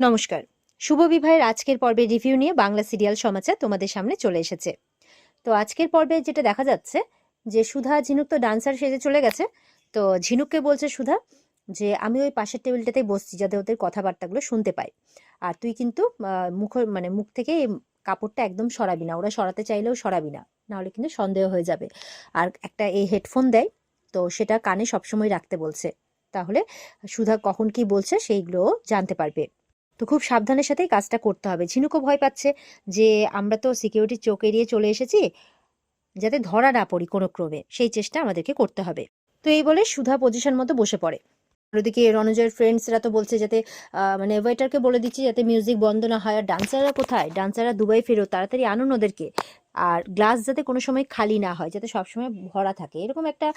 নমস্কার। শুভ বিবাহের আজকের পর্বে রিভিউ নিয়ে বাংলা সিরিয়াল সমাচার তোমাদের সামনে চলে এসেছে। তো আজকের পর্বে যেটা দেখা যাচ্ছে, যে সুধা ঝিনুক তো ডান্সার সেজে চলে গেছে, তো ঝিনুককে বলছে সুধা যে, আমি ওই পাশের টেবিলটাতেই বসছি যাতে ওদের কথাবার্তাগুলো শুনতে পাই। আর তুই কিন্তু মুখ মানে মুখ থেকে কাপড়টা একদম সরাবি না। ওরা সরাতে চাইলেও সরাবি না। নাহলে কিন্তু সন্দেহ হয়ে যাবে। আর একটা এই হেডফোন দেয়, তো সেটা কানে সবসময় রাখতে বলছে। তাহলে সুধা কখন কি বলছে সেইগুলো জানতে পারবে। তো খুব সাবধানের সাথেই কাজটা করতে হবে। ঝিনুকও ভয় পাচ্ছে যে আমরা তো সিকিউরিটির চোখ এড়িয়ে চলে এসেছি, যাতে ধরা না পড়ি কোনো ক্রমে। সেই চেষ্টা আমাদেরকে করতে হবে। তো এই বলে সুধা পজিশন মতো বসে পড়ে। ওদিকে রণজয়ের ফ্রেন্ডসরা তো বলছে যাতে মানে ওয়েটারকে বলে দিচ্ছি যাতে মিউজিক বন্ধ না হয়। আর ডান্সাররা কোথায়? ডান্সাররা দুবাই ফেরো তাড়াতাড়ি আনুন ওদেরকে। আর গ্লাস যাতে কোনো সময় খালি না হয়, যাতে সবসময় ভরা থাকে। এরকম একটা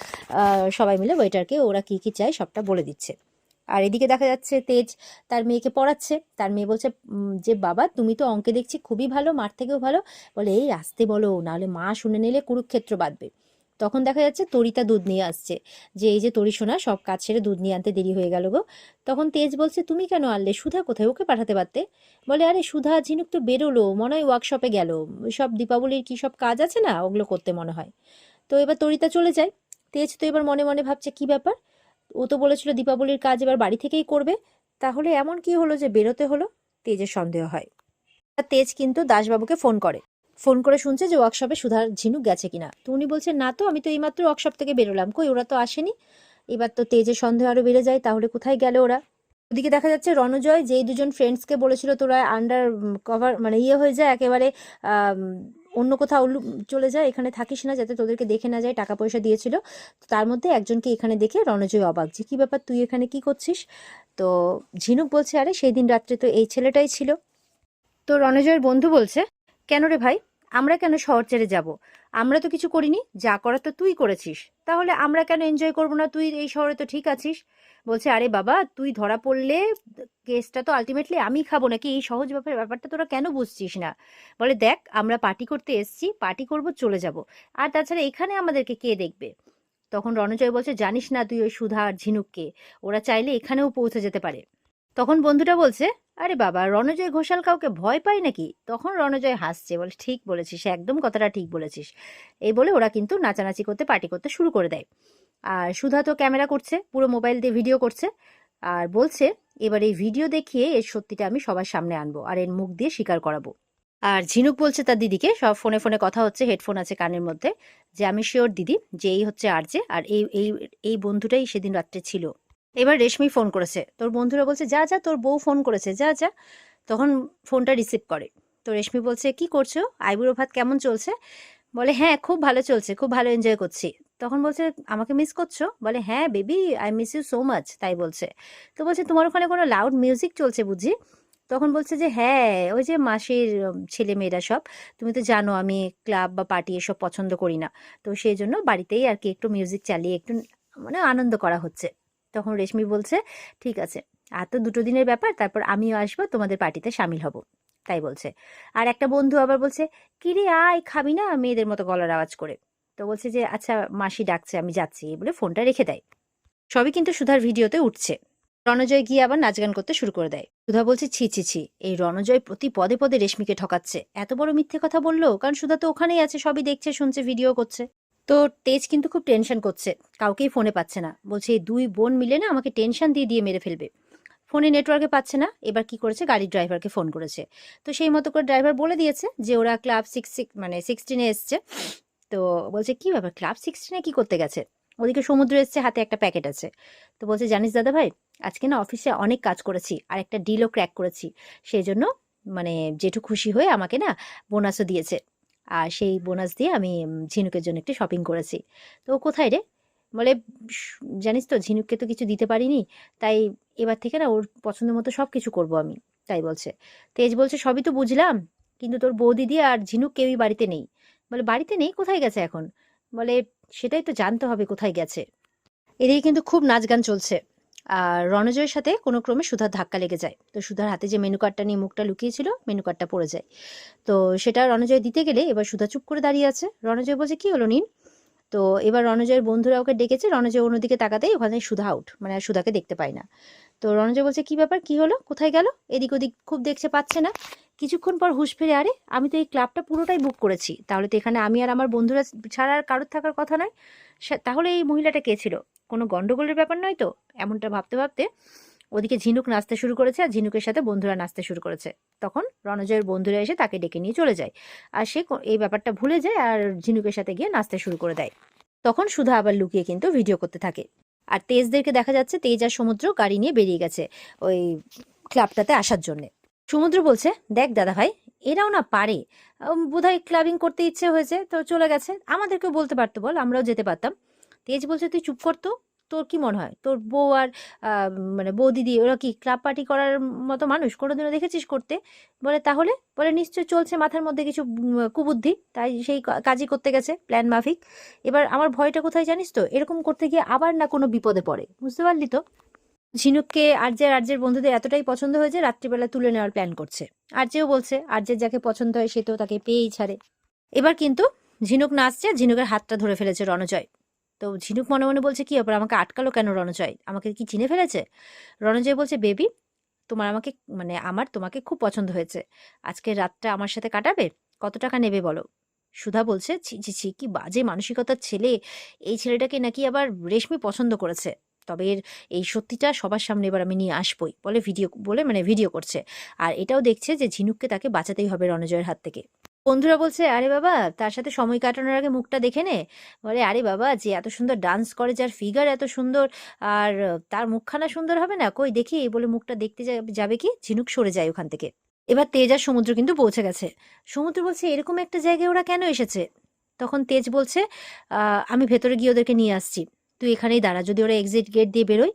সবাই মিলে ওয়েটারকে ওরা কি কি চায় সবটা বলে দিচ্ছে। আর এদিকে দেখা যাচ্ছে তেজ তার মেয়েকে পড়াচ্ছে। তার মেয়ে বলছে যে বাবা, তুমি তো অঙ্কে দেখছি খুবই ভালো, মার থেকেও ভালো। বলে, এই, আসতে বলো, নাহলে মা শুনে নিলে কুরুক্ষেত্র বাঁধবে। তখন দেখা যাচ্ছে তরিতা দুধ নিয়ে আসছে। যে, এই যে তরি সোনা, সব কাজ ছেড়ে দুধ নিয়ে আনতে দেরি হয়ে গেল গো। তখন তেজ বলছে, তুমি কেন আনলে? সুধা কোথায়? ওকে পাঠাতে পারতে? বলে, আরে, সুধা ঝিনুক তো বেরোলো, মনে হয় ওয়ার্কশপে গেল। সব দীপাবলির কি সব কাজ আছে না? ওগুলো করতে মনে হয়। তো এবার তরিতা চলে যায়। তেজ তো এবার মনে মনে ভাবছে, কি ব্যাপার? ও তো বলেছিল দীপাবলির কাজ এবার বাড়ি থেকেই করবে। তাহলে এমন কি হলো যে বেরোতে হলো? তেজের সন্দেহ হয়। আর তেজ কিন্তু দাসবাবুকে ফোন করে। ফোন করে শুনছে যে ওয়ার্কশপে সুধার ঝিনুক গেছে কিনা। তো উনি বলছেন, না তো, আমি তো এইমাত্র ওয়ার্কশপ থেকে বেরোলাম। কই, ওরা তো আসেনি। এবার তো তেজের সন্দেহ আরও বেড়ে যায়, তাহলে কোথায় গেল ওরা? ওদিকে দেখা যাচ্ছে রণজয়, যেই দুজন ফ্রেন্ডসকে বলেছিল তোরা আন্ডার কভার মানে ইয়ে হয়ে যায় একেবারে অন্য কোথাও চলে যায়, এখানে থাকিস না যাতে তোদেরকে দেখে না যায়, টাকা পয়সা দিয়েছিল। তো তার মধ্যে একজনকে এখানে দেখে রণজয় অবাক যে কী ব্যাপার, তুই এখানে কি করছিস? তো ঝিনুক বলছে, আরে সেই দিন রাত্রে তো এই ছেলেটাই ছিল। তো রণজয়ের বন্ধু বলছে, কেন রে ভাই? আমরা কেন শহর ছেড়ে যাব? আমরা তো কিছু করিনি, যা করার তো তুই করেছিস। তাহলে আমরা কেন এনজয় করব না? তুই এই শহরে তো ঠিক আছিস। বলছে, আরে বাবা, তুই ধরা পড়লে কেসটা তো আলটিমেটলি আমি খাব নাকি? এই সহজ ব্যাপার ব্যাপারটা তোরা কেন বুঝছিস না? বলে, দেখ, আমরা পার্টি করতে এসছি পার্টি করব, চলে যাব। আর তাছাড়া এখানে আমাদেরকে কে দেখবে? তখন রণজয় বলছে, জানিস না তুই ওই সুধা আর ঝিনুককে? ওরা চাইলে এখানেও পৌঁছে যেতে পারে। তখন বন্ধুটা বলছে, আরে বাবা, রণজয় ঘোষাল কাউকে ভয় পায় নাকি? তখন রণজয় হাসছে, বলে, ঠিক বলেছিস, একদম কথাটা ঠিক বলেছিস। এই বলে ওরা কিন্তু নাচানাচি করতে পার্টি করতে শুরু করে দেয়। আর সুধা তো ক্যামেরা করছে, পুরো মোবাইল দিয়ে ভিডিও করছে। আর বলছে, এবার এই ভিডিও দেখিয়ে এর সত্যিটা আমি সবার সামনে আনব আর এর মুখ দিয়ে স্বীকার করাবো। আর ঝিনুক বলছে তার দিদিকে, সব ফোনে ফোনে কথা হচ্ছে হেডফোন আছে কানের মধ্যে, যে, আমি শিওর দিদি, যে, এই হচ্ছে আর যে, আর এই এই বন্ধুটাই সেদিন রাত্রে ছিল। এবার রেশমি ফোন করেছে। তোর বন্ধুরা বলছে, যা যা, তোর বউ ফোন করেছে, যা যা। তখন ফোনটা রিসিভ করে। তো রেশমি বলছে, কি করছ? আইবুড়ো ভাত কেমন চলছে? বলে হ্যাঁ খুব ভালো চলছে, খুব ভালো এনজয় করছি। তখন বলছে, আমাকে মিস করছ? বলে হ্যাঁ baby I miss you so much তাই বলছে। তো বলছে, তোমার ওখানে কোনো লাউড মিউজিক চলছে বুঝি? তখন বলছে যে হ্যাঁ ওই যে মাসির ছেলে মেয়েরা সব, তুমি তো জানো আমি ক্লাব বা পার্টি এসব পছন্দ করি না। তো সেই জন্য বাড়িতেই আর কি একটু মিউজিক চালিয়ে একটু মানে আনন্দ করা হচ্ছে। তখন রেশমি বলছে, ঠিক আছে, আর তো দুটো দিনের ব্যাপার, তারপর আমিও আসব, তোমাদের পার্টিতে সামিল হব। তাই বলছে। আর একটা বন্ধু আবার বলছে কিরে আয়, খাবি না? মেয়েদের মতো গলার আওয়াজ করে। তো বলছে যে আচ্ছা মাসি ডাকছে, আমি যাচ্ছি। বলে ফোনটা রেখে দেয়। সবই কিন্তু সুধার ভিডিওতে উঠছে। রণজয় গিয়ে আবার নাচ গান করতে শুরু করে দেয়। সুধা বলছে, ছি ছি ছি, এই রণজয় প্রতি পদে পদে রেশমিকে ঠকাচ্ছে। এত বড় মিথ্যে কথা বলল? কারণ সুধা তো ওখানেই আছে, সবই দেখছে, শুনছে, ভিডিও করছে। তো তেজ কিন্তু খুব টেনশন করছে। কাউকেই ফোনে পাচ্ছে না। বলছে দুই বোন মিলে না আমাকে টেনশন দিয়ে দিয়ে মেরে ফেলবে। ফোনে নেটওয়ার্কে পাচ্ছে না। এবার কি করেছে? গাড়ির ড্রাইভারকে ফোন করেছে। তো সেই মতো করে ড্রাইভার বলে দিয়েছে যে, ওরা ক্লাব সিক্স মানে সিক্সটিনে এসছে। তো বলছে, কি ব্যাপার? ক্লাব সিক্সটিনে কি করতে গেছে? ওদিকে সমুদ্র এসছে, হাতে একটা প্যাকেট আছে। তো বলছে, জানিস দাদা ভাই, আজকে না অফিসে অনেক কাজ করেছি, আর একটা ডিলও ক্র্যাক করেছি। সেই জন্য মানে জেঠু খুশি হয়ে আমাকে না বোনাসও দিয়েছে। আর সেই বোনাস দিয়ে আমি ঝিনুকের জন্য একটু শপিং করেছি। তো কোথায় রে? বলে জানিস তো, ঝিনুককে তো কিছু দিতে পারিনি, তাই এবার থেকে না ওর পছন্দ মতো সব কিছু করব আমি, তাই বলছে। তেজ বলছে, সবই তো বুঝলাম, কিন্তু তোর বৌদিদি আর ঝিনুক কেউই বাড়িতে নেই। বলে, বাড়িতে নেই? কোথায় গেছে এখন? বলে, সেটাই তো জানতে হবে কোথায় গেছে। এদিকে কিন্তু খুব নাচ গান চলছে। রণজয়ের সাথে কোনো ক্রমে সুধার ধাক্কা লেগে যায়। তো সুধার হাতে যে মেনু কার্ডটা নিয়ে মুখটা লুকিয়েছিল মেনু কার্ডটা পড়ে যায়। তো সেটা রণজয় দিতে গেলে এবার সুধা চুপ করে দাঁড়িয়ে আছে। রণজয় বলছে, কি হলো নিন? তো এবার রণজয়ের বন্ধুরা ওকে ডেকেছে। রণজয় অন্যদিকে তাকাতেই ওখানে সুধা আউট মানে আর সুধাকে দেখতে পায় না। তো রণজয় বলছে, কি ব্যাপার? কি হলো? কোথায় গেল? এদিক ওদিক খুব দেখছে, পাচ্ছে না। কিছুক্ষণ পর হুঁশ ফিরে, আরে, আমি তো এই ক্লাবটা পুরোটাই বুক করেছি। তাহলে তো এখানে আমি আর আমার বন্ধুরা ছাড়া আর কারোর থাকার কথা নয়। তাহলে এই মহিলাটা কে ছিল? কোনো গন্ডগোলের ব্যাপার নয় তো? এমনটা ভাবতে ভাবতে ওদিকে ঝিনুক নাচতে শুরু করেছে আর ঝিনুকের সাথে বন্ধুরা নাচতে শুরু করেছে। তখন রণজয়ের বন্ধুরা এসে তাকে ডেকে নিয়ে চলে যায় আর সে এই ব্যাপারটা ভুলে যায় আর ঝিনুকের সাথে গিয়ে নাচতে শুরু করে দেয়। তখন সুধা আবার লুকিয়ে কিন্তু ভিডিও করতে থাকে। আর তেজদেরকে দেখা যাচ্ছে তেজ আর সমুদ্র গাড়ি নিয়ে বেরিয়ে গেছে ওই ক্লাবটাতে আসার জন্যে। সমুদ্র বলছে, দেখ দাদা ভাই এরাও না পারে। বোধহয় ক্লাবিং করতে ইচ্ছে হয়েছে, তো চলে গেছে। আমাদেরকেও বলতে পারতো বল, আমরাও যেতে পারতাম। তেজ বলছে, তুই চুপ করতো তোর কি মনে হয়? তোর বউ আর মানে বউ দিদি ওরা কি ক্লাব পার্টি করার মতো মানুষ? কোনোদিনও দেখেছিস করতে? বলে, তাহলে? বলে নিশ্চয় চলছে মাথার মধ্যে কিছু কুবুদ্ধি, তাই সেই কাজই করতে গেছে প্ল্যান মাফিক। এবার আমার ভয়টা কোথায় জানিস তো? এরকম করতে গিয়ে আবার না কোনো বিপদে পড়ে। বুঝতে পারলি তো? ঝিনুককে আর্যের আর্যের বন্ধুদের এতটাই পছন্দ হয়েছে, রাত্রিবেলা তুলে নেওয়ার প্ল্যান করছে। আর্যেও বলছে আর্যের যাকে পছন্দ হয় সে তো তাকে পেয়েই ছাড়ে। এবার কিন্তু ঝিনুক নাচছে ঝিনুকের হাতটা ধরে ফেলেছে রণজয়। তো ঝিনুক মনে মনে বলছে, কি ব্যাপার, আমাকে আটকালো কেন রণজয়? আমাকে কি চিনে ফেলেছে? রণজয় বলছে, বেবি, তোমার আমাকে মানে আমার তোমাকে খুব পছন্দ হয়েছে। আজকে রাতটা আমার সাথে কাটাবে? কত টাকা নেবে বলো? সুধা বলছে, ছি ছি ছি, কি বাজে মানসিকতার ছেলে। এই ছেলেটাকে নাকি আবার রেশমি পছন্দ করেছে। তবে এর, এই সত্যিটা সবার সামনে এবার আমি নিয়ে আসবই, বলে ভিডিও, বলে মানে ভিডিও করছে। আর এটাও দেখছে যে ঝিনুককে তাকে বাঁচাতেই হবে রণজয়ের হাত থেকে। বন্ধুরা বলছে, আরে বাবা, তার সাথে সময় কাটানোর আগে মুখটা দেখে নে। বলে, আরে বাবা, যে এত সুন্দর ডান্স করে, যার ফিগার এত সুন্দর, আর তার মুখখানা সুন্দর হবে না? কই দেখি বলে মুখটা দেখতে যাবে কি? ঝিনুক সরে যায় ওখান থেকে। এবার তেজ আর সমুদ্র কিন্তু পৌঁছে গেছে। সমুদ্র বলছে, এরকম একটা জায়গায় ওরা কেন এসেছে? তখন তেজ বলছে আমি ভেতরে গিয়ে ওদেরকে নিয়ে আসছি। তুই এখানেই দাঁড়া। যদি ওরা এক্সিট গেট দিয়ে বেরোয়,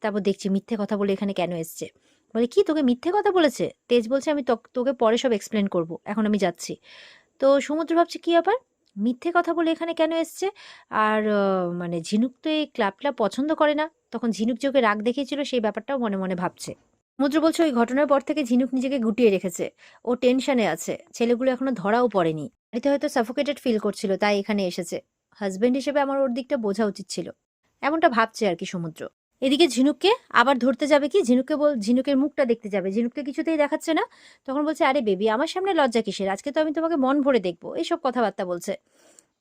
তারপর দেখছি মিথ্যে কথা বলে এখানে কেন এসছে? বলে, কি তোকে মিথ্যে কথা বলেছে? তেজ বলছে, আমি তোক- পরে সব এক্সপ্লেন করব। এখন আমি যাচ্ছি। তো সমুদ্র ভাবছে, কি ব্যাপার? মিথ্যে কথা বলে এখানে কেন এসছে? আর মানে ঝিনুক তো এই ক্লাব ক্লাব পছন্দ করে না। তখন ঝিনুক যে ওকে রাগ দেখিয়েছিল, সেই ব্যাপারটাও মনে মনে ভাবছে। সমুদ্র বলছে, ওই ঘটনার পর থেকে ঝিনুক নিজেকে গুটিয়ে রেখেছে। ও টেনশনে আছে। ছেলেগুলো এখনও ধরাও পড়েনি। বাড়িতে হয়তো সাফোকেটেড ফিল করছিল, তাই এখানে এসেছে। হাজবেন্ড হিসেবে আমার ওর দিকটা বোঝা উচিত ছিল। এমনটা ভাবছে আর কি সমুদ্র। এদিকে ঝিনুককে আবার ধরতে যাবে কি? ঝিনুককে বল, ঝিনুকের মুখটা দেখতে যাবে। ঝিনুককে কিছুতেই দেখাচ্ছে না। তখন বলছে, আরে বেবি, আমার সামনে লজ্জা কিসের? আজকে তো আমি তোমাকে মন ভরে দেখব। এইসব কথাবার্তা বলছে।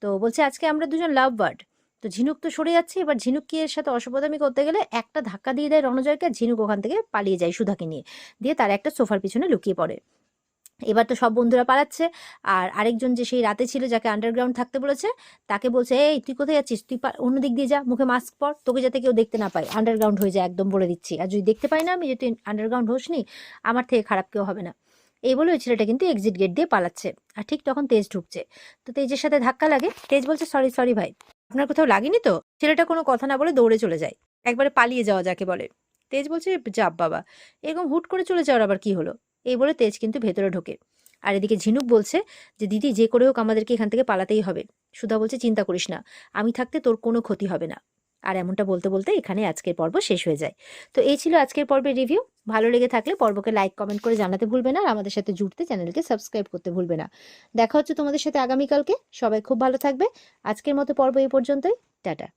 তো বলছে, আজকে আমরা দুজন লাভ বার্ড তো ঝিনুক তো সরে যাচ্ছে। এবার ঝিনুক কি এর সাথে অসভ্যতামি করতে গেলে একটা ধাক্কা দিয়ে দেয় রণজয়কে। ঝিনুক ওখান থেকে পালিয়ে যায় সুধাকে নিয়ে। দিয়ে তার একটা সোফার পিছনে লুকিয়ে পড়ে। এবার তো সব বন্ধুরা পালাচ্ছে। আর আরেকজন যে সেই রাতে ছিল, যাকে আন্ডারগ্রাউন্ড থাকতে বলেছে, তাকে বলছে, এই, তুই কোথায় যাচ্ছিস? তুই অন্য দিক দিয়ে যা, মুখে মাস্ক পর। তোকে যাতে কেউ দেখতে না পায়। আন্ডারগ্রাউন্ড হয়ে যায় একদম বলে দিচ্ছি। আর যদি দেখতে পাই না আমি যে তুই আন্ডারগ্রাউন্ড হোস নি আমার থেকে খারাপ কেউ হবে না। এই বলে ওই ছেলেটা কিন্তু এক্সিট গেট দিয়ে পালাচ্ছে। আর ঠিক তখন তেজ ঢুকছে। তো তেজের সাথে ধাক্কা লাগে। তেজ বলছে সরি সরি ভাই। আপনার কোথাও লাগেনি তো? ছেলেটা কোনো কথা না বলে দৌড়ে চলে যায়। একবারে পালিয়ে যাওয়া যাকে বলে। তেজ বলছে যাব বাবা। এরকম হুট করে চলে যাওয়ার আবার কি হলো? এই বলে তেজ কিন্তু ভেতরে ঢোকে। আর এদিকে ঝিনুক বলছে যে, দিদি, যে করে হোক আমাদেরকে এখান থেকে পালাতেই হবে। সুধা বলছে, চিন্তা করিস না, আমি থাকতে তোর কোনো ক্ষতি হবে না। আর এমনটা বলতে বলতে এখানে আজকের পর্ব শেষ হয়ে যায়। তো এই ছিল আজকের পর্বের রিভিউ। ভালো লেগে থাকলে পর্বকে লাইক, কমেন্ট করে জানাতে ভুলবে না, আর আমাদের সাথে জুড়তে চ্যানেলকে সাবস্ক্রাইব করতে ভুলবে না। দেখা হচ্ছে তোমাদের সাথে আগামীকালকে। সবাই খুব ভালো থাকবে। আজকের মতো পর্ব এই পর্যন্তই। টাটা।